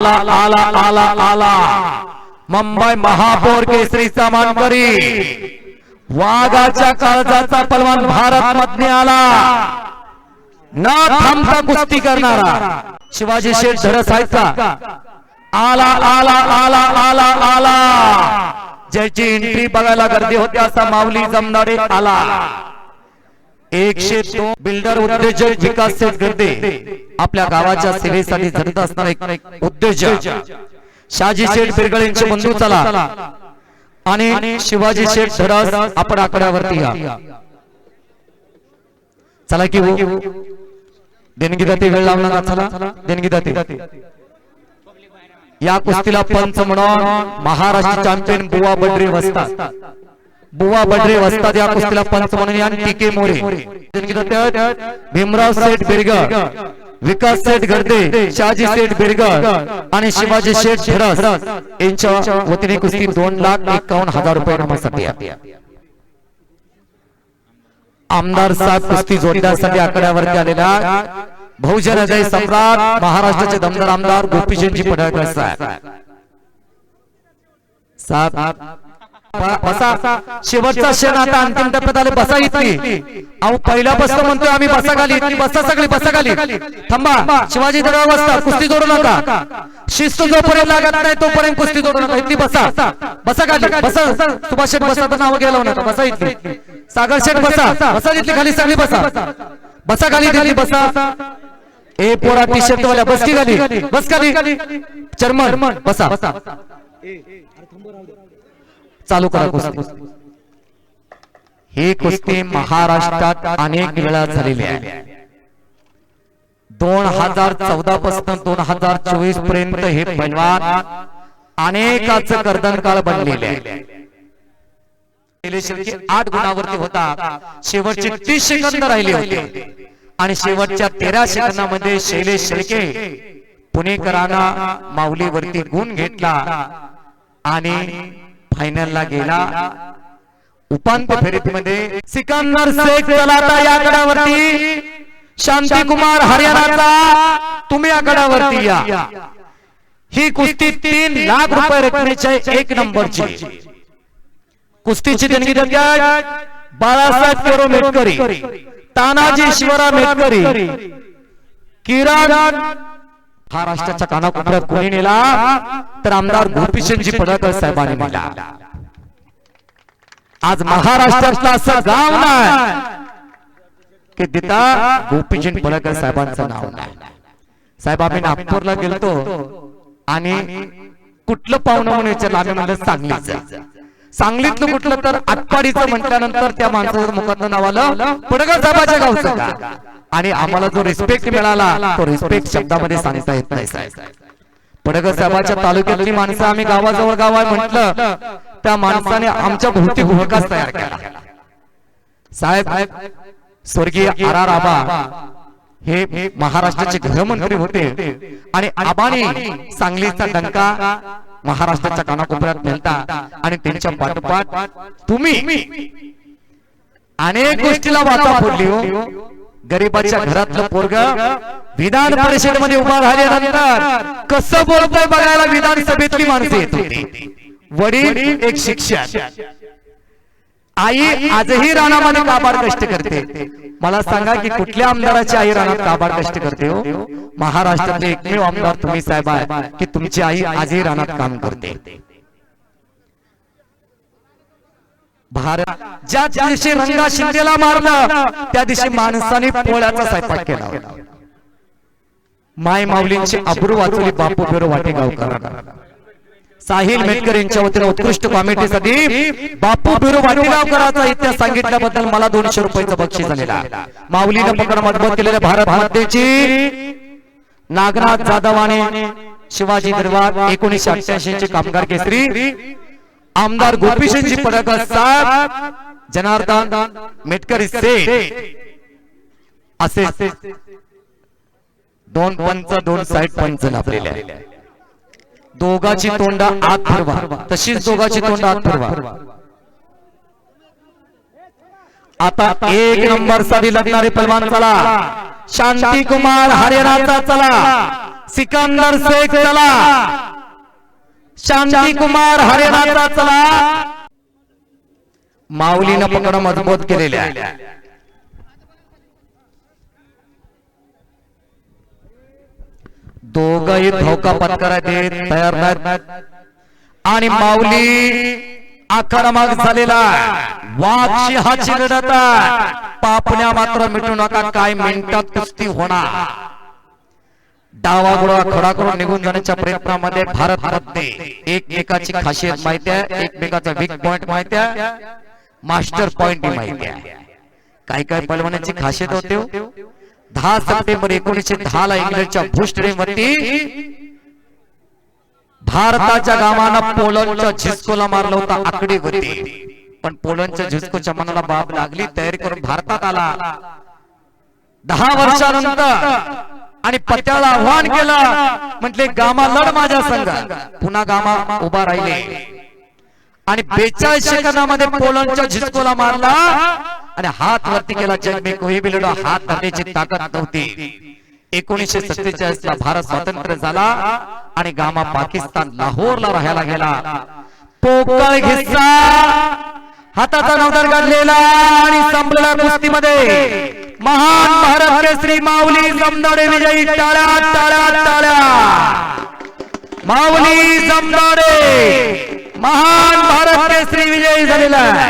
आला आला आला आला मुंबई महापौर केसरीचा मानकरी वाघाच्या काळजाचा पलवान भारत मध्ये आला. न थांबता कुस्ती करणारा. शिवाजी शेठ धरसायचा आला आला आला आला आला. ज्याची एंट्री बघायला गर्दी होती असा माऊली जमणारे आला. एकशे दोन बिल्डर उद्योजक विकास गर्दे आपल्या गावाच्या सेवेसाठी झटत असणारा एक उद्योजक. शहाजी शेठ बिरगळ यांचे बंधू चला. आणि शिवाजी शेठ धडस आपण आकड्यावरती या. चला की हो. देणगी दाते वेळ लावला ना चला. देणगी दाते या कुस्तीला पंच म्हणून महाराष्ट्र चॅम्पियन बुवा बड्री वसतात बुवा बड्रे वसतात या कुस्तीला पंच म्हणून या टीके मोरे. भीमराव सेठ बिरगळ विकास सेठ गर्दे शहाजी सेठ बिरगळ आणि शिवाजी शेठ धडस यांच्या वतीने कुस्ती दोन लाख एकावन्न हजार रुपये नामासाठी. आमदार साहेब कुस्ती जोडण्यासाठी आकड्यावरती आलेला बहुजन अजय सम्राट महाराष्ट्राचे दमदार आमदार गोपीचंदजी पडळकर साहेब. साहेब. बसा शेवटचा क्षण आता अंतिम टप्प्यात आले बसा इतकी अहो पहिल्यापासून म्हणतोय आम्ही बसा खाली. इतकी बसा सगळी बसा खाली. थांबा. शिवाजी दडा बसता कुस्ती जोडू नका. शिस्त जोपर्यंत लागत नाही तोपर्यंत कुस्ती जोडू नका. इतकी बसा. बसा. खाली. बसा सुभाष शेठ बसा नाव गेलं नका बसा इतकी सागर शेठ बसा. बसा इथली खाली सगळी बसा. बसा खाली. खाली बसा ए पोरा टी शर्ट वाल्या बस की खाली. बस खाली. चर्मन बसा. चालू करा कुस्ती. ही कुस्ती महाराष्ट्रात अनेक वेळा झालेली आहे. दोन हजार चौदा पासून दोन हजार चोवीसपर्यंत हे पैलवान अनेकाच कर्दन काळ बनलेले आहे. आठ गुणावरती होता. शेवटचे तीस सेकंद राहिले होते. आणि शेवटच्या तेरा सेकंदामध्ये शैलेश शेळके पुणेकरांना माऊलीवरती गुण घेतला. आणि फायनलला गेला. उपांत्य फेरीत मध्ये सिकंदर शेख चलाता या गडावरती. शांती कुमार हरियाणाचा. तुम्ही या गडावरती या. ही कुस्ती तीन लाख रुपये रकमेच्या एक नंबरची. कुस्तीची देणगी बाळासाहेब पेरो मेटकरी तानाजी शिवराम मेटकरी. किरण हा राष्ट्राच्या कानाकोपऱ्यात कोणी नेला? तर आमदार गोपीचंदजी पडळकर साहेबांनी नेला. आज महाराष्ट्रातला असं गाव नाही की तिथं गोपीचंद पडळकर साहेबांचं नाव नाही. साहेब आम्ही नागपूरला गेलतो आणि कुठलं पाहुणं म्हणून विचारलं आम्ही म्हणलं सांगलीच. सांगलीतलं कुठलं तर आटपाडीचं म्हटल्यानंतर त्या माणसाचं मुखातलं नाव आलं पडळकर साहेबाच्या गावचं का? आणि आम्हाला जो रिस्पेक्ट मिळाला तो रिस्पेक्ट शब्दामध्ये सांगता येत नाही साहेब. पडळकर साहेबाच्या तालुक्यातली माणसं आम्ही गावाजवळ गाव आहे म्हटलं त्या माणसाने आमच्या भोवती भूमिकाच तयार केला. साहेब स्वर्गीय आर आर आबा हे महाराष्ट्राचे गृहमंत्री होते. आणि आबाने सांगलीचा डंका महाराष्ट्राच्या कानाकोपऱ्यात नेलता आणि त्यांच्या पाठोपाठ तुम्ही अनेक गोष्टीला वाचा फोडली हो. गरीबाच्या घरातलं पोरग विधान परिषदेमध्ये उभा झाल्यानंतर कसं बोलतोय बघायला विधानसभेतली माणसं येत होती. वडील एक शिक्षक. आई आजही रानामध्ये काबाड कष्ट करते. मला सांगा की कुठल्या आमदाराची आई रानात काबाड कष्ट करते हो? महाराष्ट्रातले एकमेव आमदार तुम्ही साहेब आहे की तुमची आई आजही रानात काम करते. भारत ज्या दिवशी रंगा शिंदेला मारलं त्या दिवशी माणसाने पोळ्याचा स्वयंपाक केला. माय माऊलींची अब्रू वाचवली बापू फेरो वाटेगावकर. साहिल मेटकर यांच्या वतीने उत्कृष्ट कॉमेडीसाठी बापू बिरू वाटेगावकरांचा इतिहास सांगितल्याबद्दल मला दोनशे रुपयाचं बक्षीस झालेला माऊलीनं पकड मजबूत केलेल्या भारत मातेची नागनाथ जाधव आणि शिवाजी दरबार एकोणीशे अठ्ठ्याऐंशी चे कामगार केसरी आमदार गोपीचंदजी पडळकर साहेब जनार्दन मेटकर असे दोन पंच दोन साईड पंच लाभलेले आहे दोघाची तोंड आत फिरवा तशीच दोघाची तोंड आत फिरवा आता एक नंबरसाठी लागणारे पैलवान चला. शांती कुमार हरियाणाचा चला. सिकंदर शेख चला. शांती कुमार हरियाणाचा चला माऊलीनं पकड मजबूत केलेल्या. दोघही धोका पत्करायचे तयार नाहीत. आणि माऊली आक्रमक झालेला. सिंहाची लढत आहे. पापण्या मात्र मिटू नका काय मिनिटात कुस्ती होणार. डावा गोळा खडा करून निघून जाण्याच्या प्रयत्नामध्ये भारत रत्ने एकमेकाची खासियत माहिती आहे एकमेकाचा वीक पॉइंट माहिती आहे मास्टर पॉइंट माहिती आहे. काही काही पलवानाची खासियत होते हो. दहा सप्टेंबर एकोणीसशे दहा ला इंग्लंडच्या भूस्टेडियमवरती भारताच्या गावानं पोलंडच्या झिस्कोला मारला होता आकडी होती पण पोलंडच्या झिस्कोच्या मनाला बाब लागली तयारी करून भारतात आला. दहा वर्षानंतर आणि पत्याला आव्हान केलं. म्हटले गामा लढ माझ्या संघ पुन्हा गामा उभा राहिले. आणि बेचाळीस सेकंदामध्ये पोलंडच्या झिस्कोला मारला. आणि हात वरती केला जग में कोई हात धरण्याची ताकद नव्हती. एकोणीशे सत्तेचाळीस ला भारत स्वातंत्र्य झाला. आणि गामा पाकिस्तान लाहोरला राहायला गेला. पोकळ घिस्सा हाताचा नवदार काढलेला आणि संपलेला कुस्तीमध्ये महान भारत केसरी माऊली जमदाडे विजयी टाळ्या टाळ्या टाळ्या माऊली जमदाडे. महान भारत केसरी विजयी झालेला